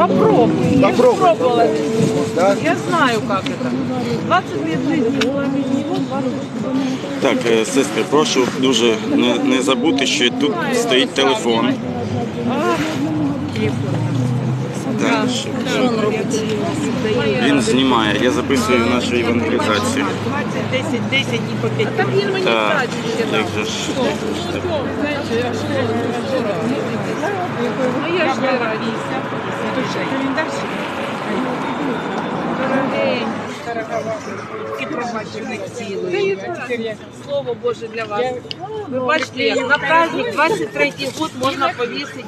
Попробуй. Я Попробуй. пробовала. Да? Я знаю, как это. 20 лет жизни была без него, 20 Так, е, сестри, прошу дуже не, не забути, що тут стоїть телефон. Так, щоб- він знімає. Я записую нашу евангелізацію. 20, 10, 10 і по 5. Так він мені Так, ще як же ж. Ну я ж не hay. Дороговатий. І пробачених цілий. Слово Боже для вас. Ви бачите, як на праздник 23 год можна повісити.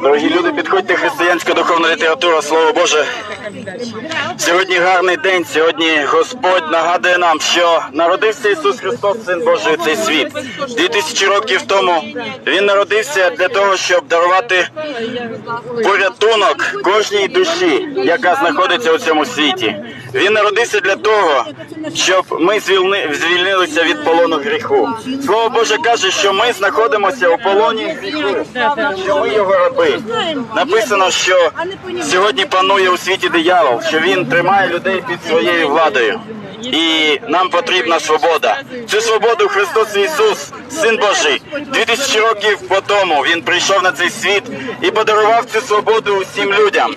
Дорогі люди, підходьте християнська духовна література, слово Боже. Сьогодні гарний день. Сьогодні Господь нагадує нам, що народився Ісус Христос, Син Божий, цей світ. Дві тисячі років тому Він народився для того, щоб дарувати порятунок кожній душі, яка знаходиться у цьому світі. Він народився для того, щоб ми звільни- звільнилися від полону гріху. Слово Боже каже, що ми знаходимося у полоні гріху, що ми його раби. Написано, що сьогодні панує у світі диявол, що він тримає людей під своєю владою. І нам потрібна свобода. Цю свободу Христос Ісус, Син Божий, дві тисячі років по тому Він прийшов на цей світ і подарував цю свободу усім людям.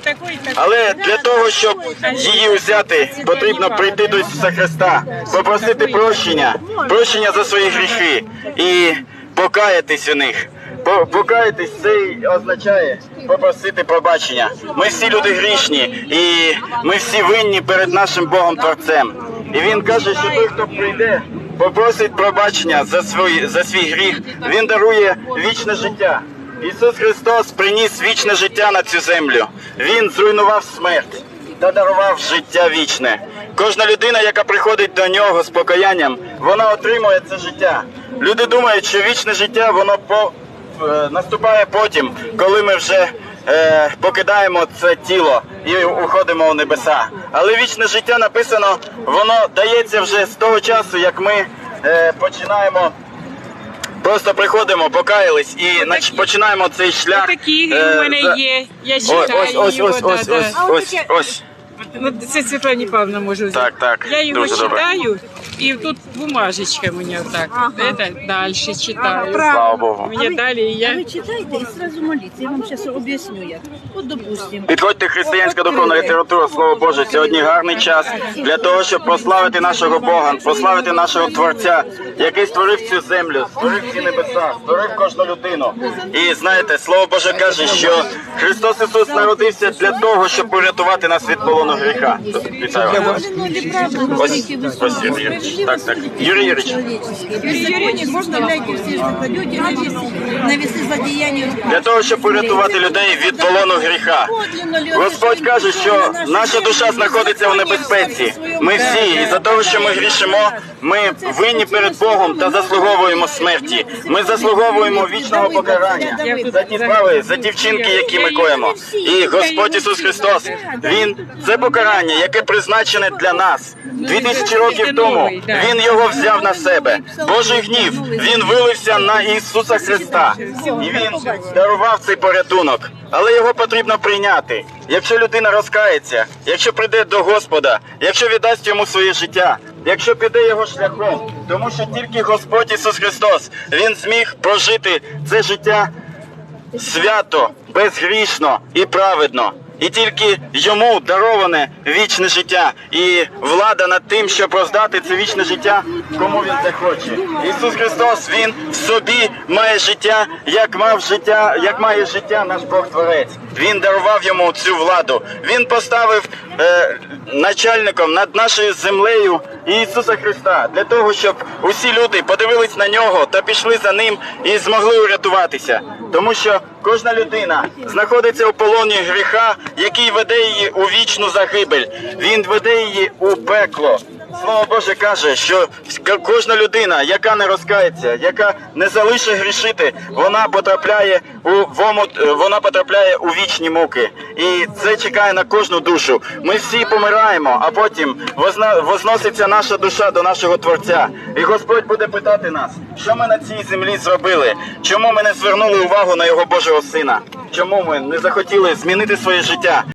Але для того, щоб її взяти, потрібно прийти до Ісуса Христа, попросити прощення, прощення за свої гріхи і покаятись у них. По- Покаятись це означає попросити пробачення. Ми всі люди грішні, і ми всі винні перед нашим Богом Творцем. І він каже, що той, хто прийде, попросить пробачення за свій, за свій гріх, він дарує вічне життя. Ісус Христос приніс вічне життя на цю землю. Він зруйнував смерть та дарував життя вічне. Кожна людина, яка приходить до нього з покаянням, вона отримує це життя. Люди думають, що вічне життя воно по, е, наступає потім, коли ми вже е, покидаємо це тіло і уходимо у небеса. Але вічне життя написано, воно дається вже з того часу, як ми е, починаємо. Просто приходимо, покаялись і нач- починаємо цей шлях. Такі е, у мене за- є. Я Ось, читаю ось, ось, його. ось, да, ось, да. ось, ось, ось. Ну, це Світлані Павловна може взяти. Так, так, Я його дуже добре. читаю, і тут бумажечка мені отак. Это далі читаю. Слава Богу. Мені далі і я. Вы читайте и сразу молитесь. Я вам сейчас объясню я. Вот, допустим, Підходьте християнська духовна література, слово Боже. Сьогодні гарний час для того, щоб прославити нашого Бога, прославити нашого Творця, який створив цю землю, створив ці небеса, створив кожну людину. І знаєте, слово Боже каже, що Христос Ісус народився для того, щоб порятувати нас від полону гріха. Вітаю вас. ну или правда, Ось, говорите вы ось Юрій Юрійович. Так, так. Юрій Юрійович. Юрьевич, можно ляйте все, что пойдете на весы, на весы злодеяния рука. Для того, щоб порятувати людей від полону гріха. Господь каже, що наша душа знаходиться в небезпеці. Ми всі, і за того, що ми грішимо, ми винні перед Богом та заслуговуємо смерті. Ми заслуговуємо вічного покарання за ті справи, за ті вчинки, які ми коїмо. І Господь Ісус Христос, Він це покарання, яке призначене для нас. Дві тисячі років тому Він його взяв на себе. Божий гнів Він вилився на Ісуса Христа, і Він дарував цей порятунок. Але його потрібно прийняти. Якщо людина розкається, якщо прийде до Господа, якщо віддасть йому своє життя, якщо піде його шляхом, тому що тільки Господь Ісус Христос Він зміг прожити це життя свято, безгрішно і праведно. І тільки йому дароване вічне життя і влада над тим, щоб роздати це вічне життя, кому він захоче. Ісус Христос, Він в собі має життя, як мав життя, як має життя наш Бог Творець. Він дарував йому цю владу. Він поставив е, начальником над нашою землею Ісуса Христа для того, щоб усі люди подивились на нього та пішли за ним і змогли урятуватися. Тому що кожна людина знаходиться у полоні гріха, який веде її у вічну загибель. Він веде її у пекло. Слово Боже каже, що кожна людина, яка не розкається, яка не залишить грішити, вона потрапляє у вомут, вона потрапляє у вічні муки. І це чекає на кожну душу. Ми всі помираємо, а потім возна, возноситься наша душа до нашого Творця. І Господь буде питати нас, що ми на цій землі зробили, чому ми не звернули увагу на його Божого Сина, чому ми не захотіли змінити своє життя.